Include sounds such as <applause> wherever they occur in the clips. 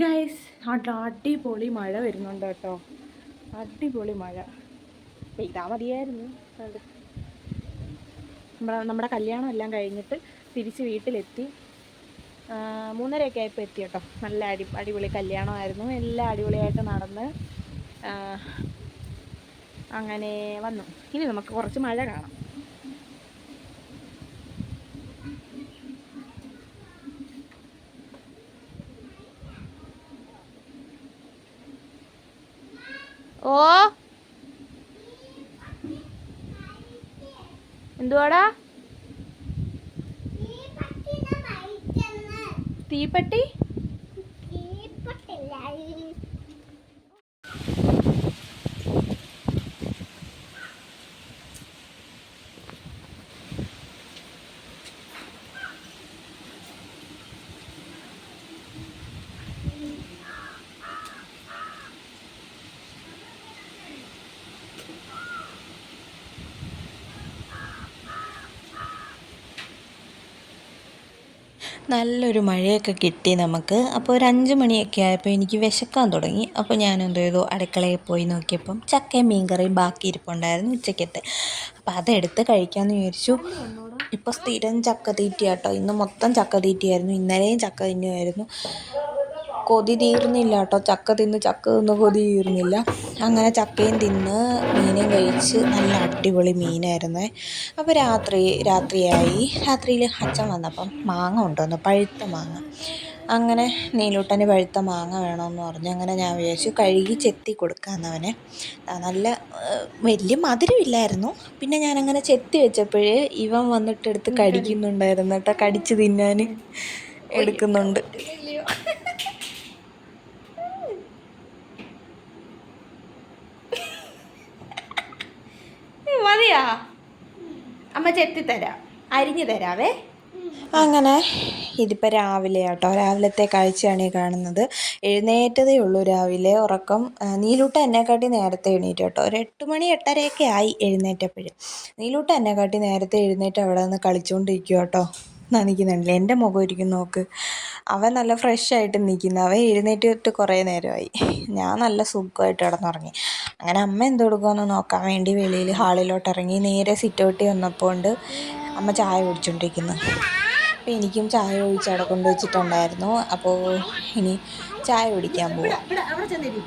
Guys അവിടെ അടിപൊളി മഴ വരുന്നുണ്ട് കേട്ടോ. അടിപൊളി മഴ. പെയ്താൽ മതിയായിരുന്നു. നമ്മുടെ നമ്മുടെ കല്യാണം എല്ലാം കഴിഞ്ഞിട്ട് തിരിച്ച് വീട്ടിലെത്തി. മൂന്നരയൊക്കെ ആയപ്പോൾ എത്തി കേട്ടോ. നല്ല അടി അടിപൊളി കല്യാണമായിരുന്നു. എല്ലാം അടിപൊളിയായിട്ട് നടന്ന് അങ്ങനെ വന്നു. ഇനി നമുക്ക് കുറച്ച് മഴ കാണാം. ഓ. എന്തുവാടാ? തീപ്പെട്ടി. നല്ലൊരു മഴയൊക്കെ കിട്ടി നമുക്ക്. അപ്പോൾ ഒരു അഞ്ച് മണിയൊക്കെ ആയപ്പോൾ എനിക്ക് വിശക്കാൻ തുടങ്ങി. അപ്പോൾ ഞാൻ എന്ത് ചെയ്തു? അടുക്കളയിൽ പോയി നോക്കിയപ്പം ചക്കയും മീൻകറിയും ബാക്കി ഇരിപ്പുണ്ടായിരുന്നു ഉച്ചക്കത്തെ. അപ്പോൾ അതെടുത്ത് കഴിക്കാമെന്ന് വിചാരിച്ചു. ഇപ്പോൾ സ്ഥിരം ചക്ക തീറ്റിയാട്ടോ. ഇന്ന് മൊത്തം ചക്ക തീറ്റിയായിരുന്നു. ഇന്നലെയും ചക്ക തിന്നുമായിരുന്നു. കൊതി തീർന്നില്ല കേട്ടോ. ചക്ക തിന്ന് ചക്ക തിന്ന് കൊതി തീർന്നില്ല. അങ്ങനെ ചക്കയും തിന്ന് മീനും കഴിച്ച് നല്ല അടിപൊളി മീനായിരുന്നേ. അപ്പോൾ രാത്രി രാത്രിയായി. രാത്രിയിൽ അച്ഛൻ വന്നപ്പം മാങ്ങ കൊണ്ടുവന്നു പഴുത്ത മാങ്ങ. അങ്ങനെ നീലൂട്ടന് പഴുത്ത മാങ്ങ വേണമെന്ന് പറഞ്ഞു. അങ്ങനെ ഞാൻ വിചാരിച്ചു കഴുകി ചെത്തി കൊടുക്കാമെന്നവനെ നല്ല വലിയ മധുരമില്ലായിരുന്നു പിന്നെ ഞാനങ്ങനെ ചെത്തി വെച്ചപ്പോഴേ ഇവൻ വന്നിട്ടെടുത്ത് കടിക്കുന്നുണ്ടായിരുന്നു കേട്ടോ കടിച്ച് തിന്നാൻ എടുക്കുന്നുണ്ട്. മതിയാ അമ്മ ചെത്തി തരാം. അരിഞ്ഞു തരാവേ. അങ്ങനെ ഇതിപ്പോൾ രാവിലെ ആട്ടോ. രാവിലത്തെ കാഴ്ചയാണ് ഈ കാണുന്നത്. എഴുന്നേറ്റതേ ഉള്ളൂ രാവിലെ. ഉറക്കം നീലൂട്ട എന്നെക്കാട്ടി നേരത്തെ എണീറ്റ് കേട്ടോ. ഒരു എട്ട് മണി എട്ടരയൊക്കെ ആയി എഴുന്നേറ്റപ്പോഴും. നീലൂട്ട എന്നെക്കാട്ടി നേരത്തെ എഴുന്നേറ്റ് അവിടെ നിന്ന് കളിച്ചുകൊണ്ടിരിക്കുക കേട്ടോ. നിൽക്കുന്നുണ്ടല്ലേ എന്റെ മുഖം ഇരിക്കും നോക്ക്. അവൻ നല്ല ഫ്രഷ് ആയിട്ട് നിൽക്കുന്നു അവൻ എഴുന്നേറ്റിട്ട് കുറേ നേരമായി. ഞാൻ നല്ല സുഖമായിട്ട് കിടന്നുറങ്ങി. അങ്ങനെ അമ്മ എന്ത് നോക്കാൻ വേണ്ടി വെളിയിൽ ഹാളിലോട്ട് ഇറങ്ങി നേരെ സിറ്റ് ഔട്ടിൽ വന്നപ്പോൾ ഉണ്ട് അമ്മ ചായ കുടിച്ചോണ്ടിരിക്കുന്നു. അപ്പോൾ എനിക്കും ചായ ഒഴിച്ച് അവിടെ കൊണ്ടുവച്ചിട്ടുണ്ടായിരുന്നു അപ്പോൾ ഇനി ചായ കുടിക്കാൻ പോവാം. ഇവിടെ അവിടെ ചെന്നിരി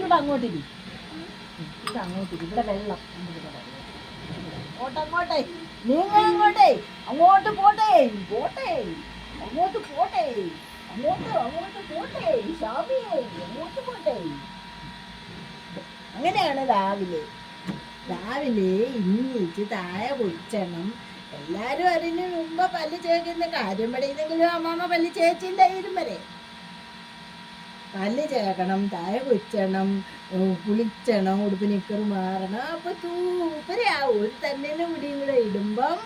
ഇവിടെ അങ്ങോട്ടിരി ഇത് അങ്ങോട്ട് ഇവിടെ വെള്ളം അങ്ങോട്ടെ നീങ്ങ അങ്ങോട്ടേ അങ്ങോട്ട് പോട്ടെ. പോട്ടെ. അങ്ങോട്ട് പോട്ടെ. അങ്ങോട്ട് അങ്ങോട്ട് പോട്ടെ. സ്വാമിയെ അങ്ങോട്ട് പോട്ടെ. അങ്ങനെയാണ് രാവിലെ. രാവിലെ ഇന്നിച്ച് താഴെ കുടിച്ചണം എല്ലാരും അതിന് മുമ്പ് പല്ല് ചേക്കുന്ന കാര്യം. പടിയുന്നെങ്കിലും അമ്മാമ്മ പല്ല് ചേച്ചില്ലായിരുന്നു വരെ. പല്ല് ചേർക്കണം താഴെ കൊച്ചണം ഉം, കുളിച്ചണം ഉടുപ്പ് നിക്കർ മാറണം. അപ്പൊ തൂക്കരയാവും ഒരു തന്നെ മുടിയും കൂടെ ഇടുമ്പം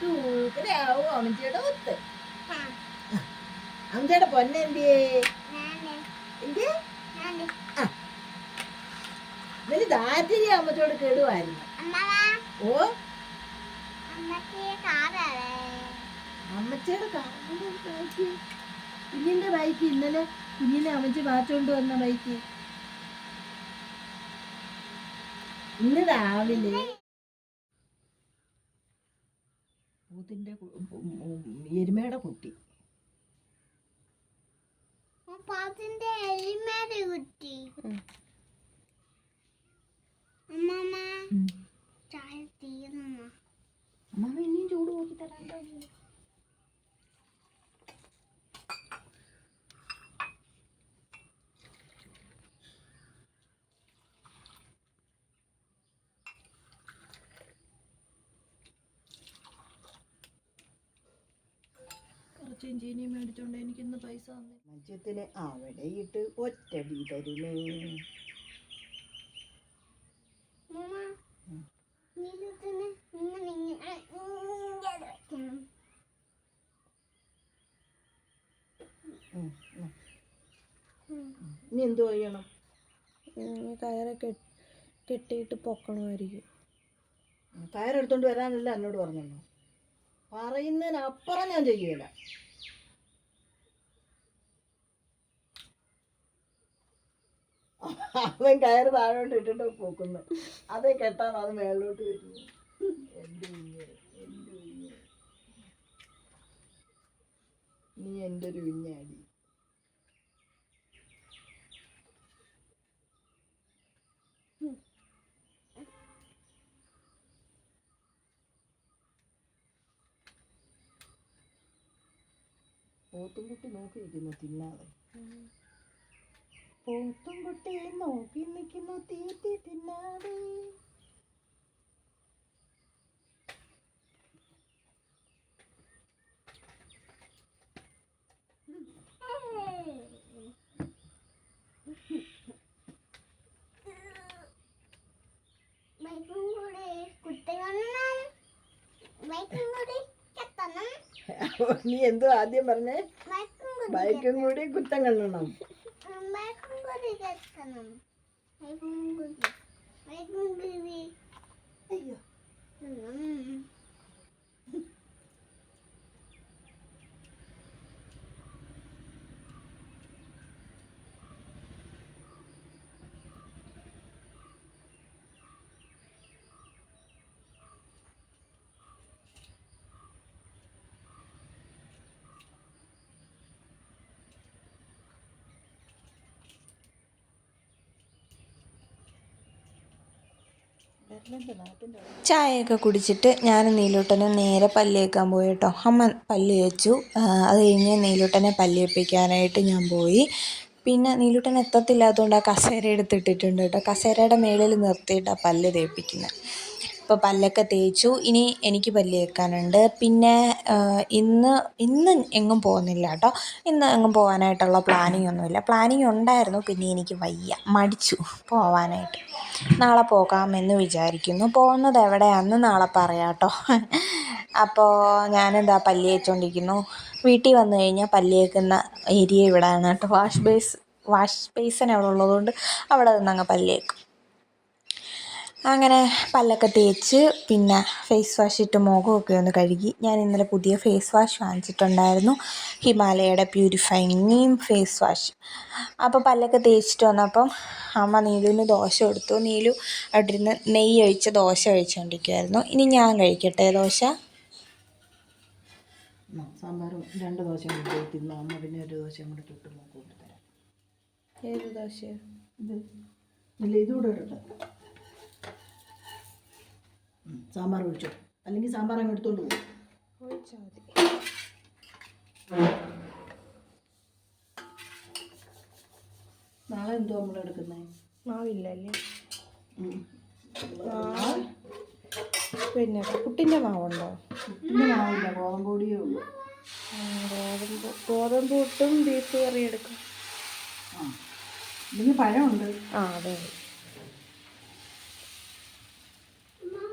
തൂക്കരയാവും അമ്മച്ചിയുടെ ഒത്ത്. അമ്മച്ചിയുടെ പൊന്നെന്തിയേ എന്തിയേ? ആ. ഇവർ ദാറ്റിരി അമ്മച്ചോട് കേടുവായിരുന്നു. ഓ. അമ്മച്ചിയുടെ കാറിന്റെ ബൈക്ക് ഇന്നലെ കുഞ്ഞിനെ അമ്മച്ചി മാറ്റോണ്ട് വന്ന ബൈക്ക്. ഇന്ന് രാവിലെ ഉം, എരുമയുടെ കുട്ടി. പാത്തിന്റെ എലിമേടെ കുട്ടി. അമ്മമ്മ ചായ തീർന്നു അമ്മ ഇനിയും ചൂട് നോക്കി തരാൻ കുറച്ച് ഇഞ്ചിനിയും മേടിച്ചോണ്ട് എനിക്കിന്ന് പൈസ മത്സ്യത്തിന് അവിടെ ഇട്ട് ഒറ്റടി വെക്കണം. ഇനി എന്തു ചെയ്യണം കയറൊക്കെ കെട്ടിയിട്ട് പൊക്കണമായിരിക്കും. കയറെടുത്തോണ്ട് വരാനല്ല എന്നോട് പറഞ്ഞല്ലോ. പറയുന്നതിനപ്പുറം ഞാൻ ചെയ്യൂല. അവൻ കയറ് താഴോട്ട് ഇട്ടിട്ട് പോക്കുന്നു. അതേ കെട്ടാണ് അത് മേളിലോട്ട് വരുന്നു എന്റെ കുഞ്ഞ് എന്റെ കുഞ്ഞ്. നീ എന്റെ ഒരു കുഞ്ഞാടി. പോത്തുംകുട്ടി നോക്കിയിരിക്കുന്നു തിന്നാതെ. പോത്തുംകുട്ടി നോക്കി നിൽക്കുന്നു തീറ്റി തിന്നാതെ. <laughs> നീ എന്തോ ആദ്യം പറഞ്ഞേ? ബൈക്കും കൂടി കുറ്റം കണ്ണണം അയ്യോ. ചായയൊക്കെ കുടിച്ചിട്ട് ഞാൻ നീലൂട്ടനെ നേരെ പല്ല് വയ്ക്കാൻ പോയി കേട്ടോ. അമ്മ പല്ല് വെച്ചു അത് കഴിഞ്ഞ് നീലൂട്ടനെ പല്ല് വെപ്പിക്കാനായിട്ട് ഞാൻ പോയി. പിന്നെ നീലൂട്ടൻ എത്തത്തില്ലാത്തതുകൊണ്ട് ആ കസേര എടുത്തിട്ടിട്ടുണ്ട് കേട്ടോ. കസേരയുടെ മേളിൽ നിർത്തിയിട്ടാണ് പല്ല് തേപ്പിക്കുന്നത് അപ്പോൾ പല്ലൊക്കെ തേച്ചു. ഇനി എനിക്ക് പല്ല് തേക്കാനുണ്ട്. പിന്നെ ഇന്ന് ഇന്ന് എങ്ങും പോകുന്നില്ല കേട്ടോ. ഇന്ന് എങ്ങും പോകാനായിട്ടുള്ള പ്ലാനിങ് ഒന്നുമില്ല. പ്ലാനിങ് ഉണ്ടായിരുന്നു. പിന്നെ എനിക്ക് വയ്യ. മടിച്ചു പോവാനായിട്ട്. നാളെ പോകാമെന്ന് വിചാരിക്കുന്നു. പോകുന്നത് എവിടെയാണെന്ന് നാളെ പറയാം കേട്ടോ. അപ്പോൾ ഞാനെന്താ പല്ല് തേച്ചുകൊണ്ടിരിക്കുന്നു വീട്ടിൽ വന്നു കഴിഞ്ഞാൽ പല്ല് തേക്കുന്ന ഏരിയ ഇവിടെയാണ് കേട്ടോ. വാഷ് ബേസ് വാഷ് ബേസിനുള്ളതുകൊണ്ട് അവിടെ ഉള്ളതുകൊണ്ട് അവിടെ പല്ല് തേക്കും. അങ്ങനെ പല്ലൊക്കെ തേച്ച് പിന്നെ ഫേസ് വാഷ് ഇട്ട് മുഖമൊക്കെ ഒന്ന് കഴുകി. ഞാൻ ഇന്നലെ പുതിയ ഫേസ് വാഷ് വാങ്ങിച്ചിട്ടുണ്ടായിരുന്നു. ഹിമാലയയുടെ പ്യൂരിഫൈങ് ഫേസ് വാഷ് അപ്പോൾ പല്ലൊക്കെ തേച്ചിട്ട് വന്നപ്പം അമ്മ നീലുവിന് ദോശ കൊടുത്തു. നീലു അവിടെ ഇരുന്ന് നെയ്യ് ഒഴിച്ച് ദോശ കഴിച്ചുകൊണ്ടിരിക്കുമായിരുന്നു ഇനി ഞാൻ കഴിക്കട്ടെ ദോശ? സാമ്പാറും രണ്ട് ദോശ തിന്നു അമ്മ പിന്നെ ഒരു ദോശ കൂടി ചുട്ട് നോക്കി കൊണ്ട് ഏത് ദോശ ഇത് ഇല്ല ഇതുകൂടെ ഇടട്ടെ. സാമ്പാർ ഒഴിച്ചോ? അല്ലെങ്കിൽ സാമ്പാർ അങ്ങ് എടുത്തോണ്ട് പോകും ഒഴിച്ചാൽ മതി. നാളെ എന്തോ നമ്മൾ എടുക്കുന്നത് മാവില്ലല്ലേ? പിന്നെ പുട്ടിന്റെ മാവുണ്ടോ? പിന്നെ മാവില്ല ഗോതമ്പൊടിയേ ഉള്ളൂ. ഗോതമ്പ് ഗോതമ്പ് പുട്ടും ബീഫ് കറി എടുക്കും. ആ. ഇതിന് പഴമുണ്ട്. ആ അതെ.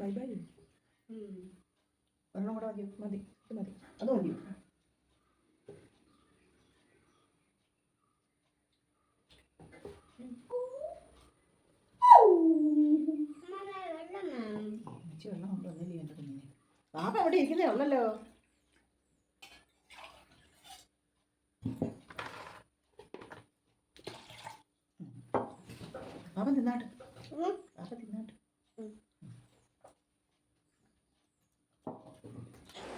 ബൈ ബൈ ഒരെണ്ണം കൂടെ മതി മതി ഇത് മതി അത് മതി ഇച്ചിരി വെള്ളം പാപ്പ എവിടെ ഇരിക്കുന്നേ ഉള്ളല്ലോ പാപ്പ തിന്നാട്ട് പാപ്പ തിന്നാട്ട്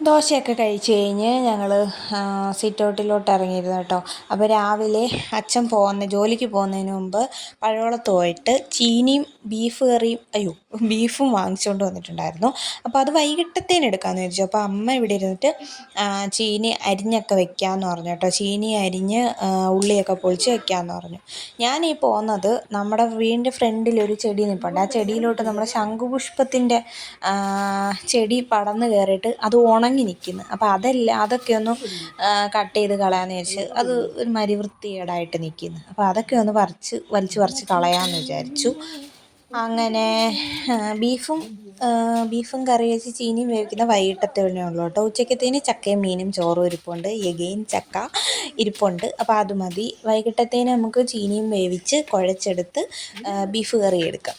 ദോശയൊക്കെ കഴിച്ച് കഴിഞ്ഞ് ഞങ്ങൾ സിറ്റൗട്ടിലോട്ട് ഇറങ്ങിയിരുന്നു കേട്ടോ. അപ്പോൾ രാവിലെ അച്ഛൻ പോകുന്ന ജോലിക്ക് പോകുന്നതിന് മുമ്പ് പഴവളത്ത് പോയിട്ട് ചീനിയും ബീഫ് കറിയും അയ്യോ ബീഫും വാങ്ങിച്ചുകൊണ്ട് വന്നിട്ടുണ്ടായിരുന്നു. അപ്പോൾ അത് വൈകിട്ടത്തേന് എടുക്കാമെന്ന് വിചാരിച്ചു. അപ്പോൾ അമ്മ ഇവിടെ ഇരുന്നിട്ട് ചീനി അരിഞ്ഞൊക്കെ വെക്കാമെന്ന് പറഞ്ഞു കേട്ടോ. ചീനി അരിഞ്ഞ് ഉള്ളിയൊക്കെ പൊളിച്ച് വെക്കാമെന്ന് പറഞ്ഞു. ഞാൻ ഈ പോകുന്നത് നമ്മുടെ വീടിന്റെ ഫ്രണ്ടിൽ ഒരു ചെടി നിൽപ്പുണ്ട് ആ ചെടിയിലോട്ട് നമ്മുടെ ശംഖുപുഷ്പത്തിന്റെ ചെടി പടന്ന് കയറിയിട്ട് അത് ഉണങ്ങി ഇറങ്ങി നിൽക്കുന്നു അപ്പോൾ അതല്ല അതൊക്കെ ഒന്ന് കട്ട് ചെയ്ത് കളയാമെന്ന് വിചാരിച്ച് അത് ഒരുമാതിരി വൃത്തികേടായിട്ട് നിൽക്കുന്നു അപ്പോൾ അതൊക്കെ ഒന്ന് പറിച്ച് വലിച്ച് പറിച്ച് കളയാമെന്ന് വിചാരിച്ചു. അങ്ങനെ ബീഫും ബീഫും കറി വെച്ച് ചീനിയും വേവിക്കുന്ന വൈകിട്ടത്തെ ഉള്ളൂ കേട്ടോ. ഉച്ചക്കത്തേന് ചക്കയും മീനും ചോറും ഇരിപ്പുണ്ട്. എഗെയിൻ ചക്ക ഇരിപ്പുണ്ട്. അപ്പോൾ അത് മതി. വൈകിട്ടത്തേന് നമുക്ക് ചീനിയും വേവിച്ച് കുഴച്ചെടുത്ത് ബീഫ് കറി എടുക്കാം.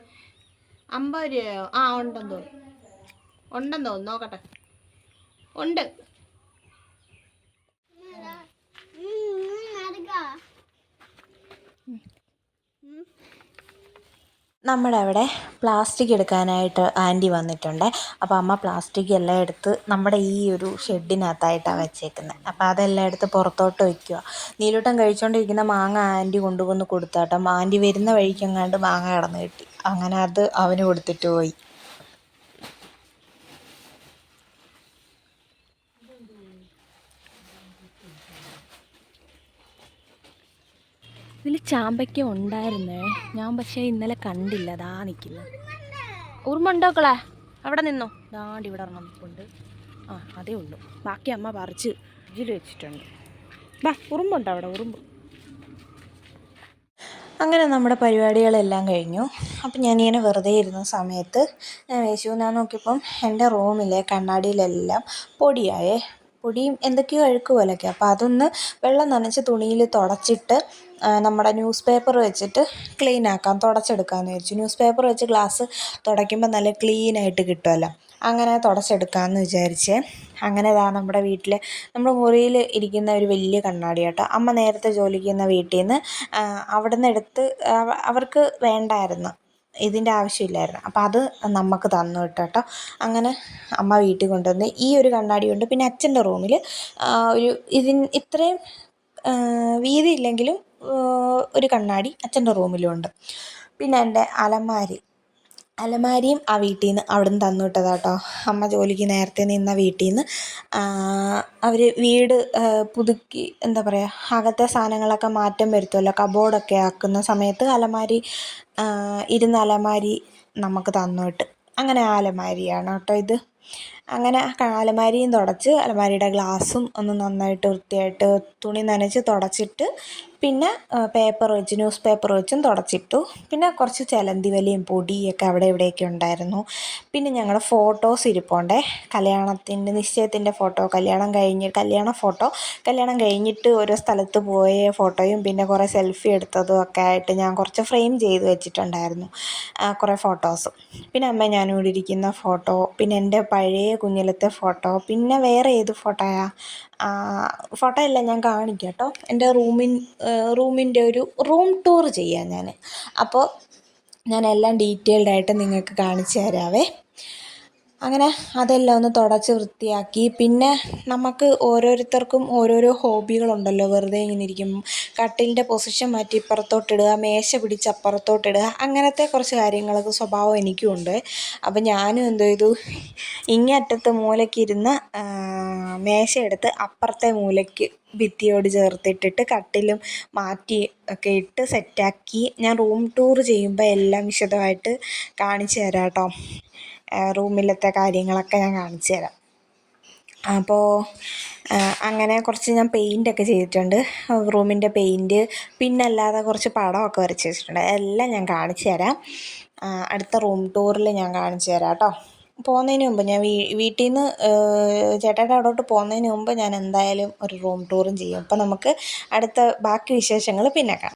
അമ്പത് രൂപയോ? ആ ഉണ്ടെന്ന് തോന്നുന്നു. ഉണ്ടെന്ന് തോന്നുന്നു. നോക്കട്ടെ. ഉണ്ട്. നമ്മുടെ അവിടെ പ്ലാസ്റ്റിക് എടുക്കാനായിട്ട് ആന്റി വന്നിട്ടുണ്ട്. അപ്പോൾ അമ്മ പ്ലാസ്റ്റിക് എല്ലാം എടുത്ത് നമ്മുടെ ഈ ഒരു ഷെഡിനകത്തായിട്ടാണ് വെച്ചേക്കുന്നത് അപ്പോൾ അതെല്ലാം എടുത്ത് പുറത്തോട്ട് വയ്ക്കുക നീലൂട്ടം കഴിച്ചുകൊണ്ടിരിക്കുന്ന മാങ്ങ ആന്റി കൊണ്ടുവന്ന് കൊടുത്താട്ടം. ആന്റി വരുന്ന വഴിക്കെങ്ങാണ്ട് മാങ്ങ കിടന്ന് കിട്ടി. അങ്ങനെ അത് അവന് കൊടുത്തിട്ട് പോയി. ഇതിൽ ചാമ്പയ്ക്ക ഉണ്ടായിരുന്നേ. ഞാൻ പക്ഷേ ഇന്നലെ കണ്ടില്ല. ദാ നിൽക്കുന്നു ഓർമ്മ ഉണ്ടോക്കളെ അവിടെ നിന്നോ. ദാണ്ട് ഇവിടെ ഒരെണ്ണം നിൽപ്പുണ്ട് ആ അതേ ഉള്ളൂ. ബാക്കി അമ്മ പറിച്ച് ഇതിൽ വെച്ചിട്ടുണ്ട്. ബാ ഉറുമ്പുണ്ടോ അവിടെ? ഉറുമ്പ്. അങ്ങനെ നമ്മുടെ പരിപാടികളെല്ലാം കഴിഞ്ഞു. അപ്പം ഞാനിങ്ങനെ വെറുതെ ഇരുന്ന സമയത്ത് ഞാൻ വേശുവെന്നാൽ നോക്കിയപ്പം എന്റെ റൂമിലെ കണ്ണാടിയിലെല്ലാം പൊടിയായേ. പൊടിയും എന്തൊക്കെയോ അഴുക്ക് പോലൊക്കെ അപ്പോൾ അതൊന്ന് വെള്ളം നനച്ച് തുണിയിൽ തുടച്ചിട്ട് നമ്മുടെ ന്യൂസ് പേപ്പർ വെച്ചിട്ട് ക്ലീൻ ആക്കാം തുടച്ചെടുക്കാമെന്ന് വിചാരിച്ചു. ന്യൂസ് പേപ്പർ വെച്ച് ഗ്ലാസ് തുടയ്ക്കുമ്പോൾ നല്ല ക്ലീൻ ആയിട്ട് കിട്ടുമല്ലോ അങ്ങനെ തുടച്ചെടുക്കാമെന്ന് വിചാരിച്ചേ. അങ്ങനെ ഇതാ നമ്മുടെ വീട്ടിൽ നമ്മുടെ മുറിയിൽ ഇരിക്കുന്ന ഒരു വലിയ കണ്ണാടി കേട്ടോ. അമ്മ നേരത്തെ ജോലിക്ക് ചെയ്യുന്ന വീട്ടിൽ നിന്ന് അവിടെ നിന്ന് എടുത്ത് അവർക്ക് വേണ്ടായിരുന്നു. ഇതിന്റെ ആവശ്യമില്ലായിരുന്നു. അപ്പം അത് നമുക്ക് തന്നു വിട്ടു കേട്ടോ അങ്ങനെ അമ്മ വീട്ടിൽ കൊണ്ടുവന്ന് ഈ ഒരു കണ്ണാടി ഉണ്ട് പിന്നെ അച്ഛന്റെ റൂമിൽ ഒരു ഇതിന് ഇത്രയും വീതിയില്ലെങ്കിലും ഒരു കണ്ണാടി അച്ഛന്റെ റൂമിലുമുണ്ട് പിന്നെ എന്റെ അലമാരി. അലമാരിയും ആ വീട്ടിൽ നിന്ന് അവിടെ നിന്ന് തന്നു വിട്ടതാ കേട്ടോ അമ്മ ജോലിക്ക് നേരത്തെ നിന്ന വീട്ടിൽ നിന്ന് അവർ വീട് പുതുക്കി എന്താ പറയുക അകത്തെ സാധനങ്ങളൊക്കെ മാറ്റം വരുത്തുമല്ലോ കബോർഡൊക്കെ ആക്കുന്ന സമയത്ത് അലമാരി ഇരുന്ന അലമാരി നമുക്ക് തന്നു വിട്ട്. അങ്ങനെ ആ അലമാരിയാണ് കേട്ടോ ഇത്. അങ്ങനെ അലമാരിയും തുടച്ച് അലമാരിയുടെ ഗ്ലാസും ഒന്ന് നന്നായിട്ട് വൃത്തിയായിട്ട് തുണി നനച്ച് തുടച്ചിട്ട് പിന്നെ പേപ്പർ വെച്ച് ന്യൂസ് പേപ്പർ വെച്ചും തുടച്ചിട്ടു. പിന്നെ കുറച്ച് ചിലന്തി വലിയും പൊടിയൊക്കെ അവിടെ ഇവിടെയൊക്കെ ഉണ്ടായിരുന്നു. പിന്നെ ഞങ്ങളുടെ ഫോട്ടോസ് ഇരിപ്പോണ്ടേ. കല്യാണത്തിന്റെ നിശ്ചയത്തിന്റെ ഫോട്ടോ കല്യാണം കഴിഞ്ഞ് കല്യാണ ഫോട്ടോ കല്യാണം കഴിഞ്ഞിട്ട് ഓരോ സ്ഥലത്ത് പോയ ഫോട്ടോയും പിന്നെ കുറേ സെൽഫി എടുത്തതും ഒക്കെ ആയിട്ട് ഞാൻ കുറച്ച് ഫ്രെയിം ചെയ്ത് വെച്ചിട്ടുണ്ടായിരുന്നു. കുറേ ഫോട്ടോസും പിന്നെ അമ്മ ഞാനിവിടെ ഇരിക്കുന്ന ഫോട്ടോ പിന്നെ എന്റെ പഴയ കുഞ്ഞിലത്തെ ഫോട്ടോ പിന്നെ വേറെ ഏത് ഫോട്ടോയാ? ഫോട്ടോ എല്ലാം ഞാൻ കാണിക്കാം കേട്ടോ. എന്റെ റൂമിൻ റൂമിന്റെ ഒരു റൂം ടൂർ ചെയ്യാം ഞാൻ അപ്പോൾ ഞാൻ എല്ലാം ഡീറ്റെയിൽഡ് ആയിട്ട് നിങ്ങൾക്ക് കാണിച്ചു തരാവേ. അങ്ങനെ അതെല്ലാം ഒന്ന് തുടച്ച് വൃത്തിയാക്കി. പിന്നെ നമുക്ക് ഓരോരുത്തർക്കും ഓരോരോ ഹോബികളുണ്ടല്ലോ. വെറുതെ ഇങ്ങനെ ഇരിക്കും കട്ടിലിന്റെ പൊസിഷൻ മാറ്റി ഇപ്പുറത്തോട്ടിടുക മേശ പിടിച്ച് അപ്പുറത്തോട്ടിടുക അങ്ങനത്തെ കുറച്ച് കാര്യങ്ങളൊക്കെ സ്വഭാവം എനിക്കും ഉണ്ട് അപ്പോൾ ഞാനും എന്തോ ചെയ്തു? ഇങ്ങേ അറ്റത്ത് മൂലയ്ക്കിരുന്ന് മേശ എടുത്ത് അപ്പുറത്തെ മൂലയ്ക്ക് ഭിത്തിയോട് ചേർത്തിട്ടിട്ട് കട്ടിലും മാറ്റി ഒക്കെ ഇട്ട് സെറ്റാക്കി ഞാൻ റൂം ടൂർ ചെയ്യുമ്പോൾ എല്ലാം വിശദമായിട്ട് കാണിച്ചു തരാം കേട്ടോ റൂമിലത്തെ കാര്യങ്ങളൊക്കെ ഞാൻ കാണിച്ചു തരാം. അപ്പോൾ അങ്ങനെ കുറച്ച് ഞാൻ പെയിന്റൊക്കെ ചെയ്തിട്ടുണ്ട്. റൂമിന്റെ പെയിന്റ് പിന്നെ അല്ലാതെ കുറച്ച് പടമൊക്കെ വരച്ച് വെച്ചിട്ടുണ്ട്. എല്ലാം ഞാൻ കാണിച്ചു തരാം. അടുത്ത റൂം ടൂറിൽ ഞാൻ കാണിച്ചു തരാം കേട്ടോ. പോകുന്നതിന് മുമ്പ് ഞാൻ വീ വീട്ടിൽ നിന്ന് ചേട്ടായിയുടെ അവിടോട്ട് പോകുന്നതിന് മുമ്പ് ഞാൻ എന്തായാലും ഒരു റൂം ടൂറും ചെയ്യും. അപ്പോൾ നമുക്ക് അടുത്ത ബാക്കി വിശേഷങ്ങൾ പിന്നെ കാണാം.